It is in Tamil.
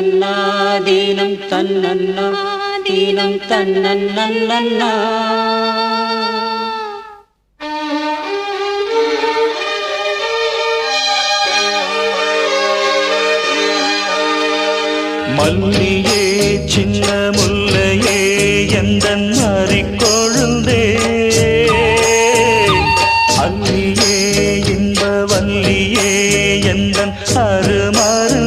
தன்னன்னாதீனம் தன்னன்னாதீனம் தன்னன்னா மல்லியே சின்ன முல்லையே எந்த மறிக்கொழுந்தே? அல்லியே இன்ப வல்லியே எந்த அருமரு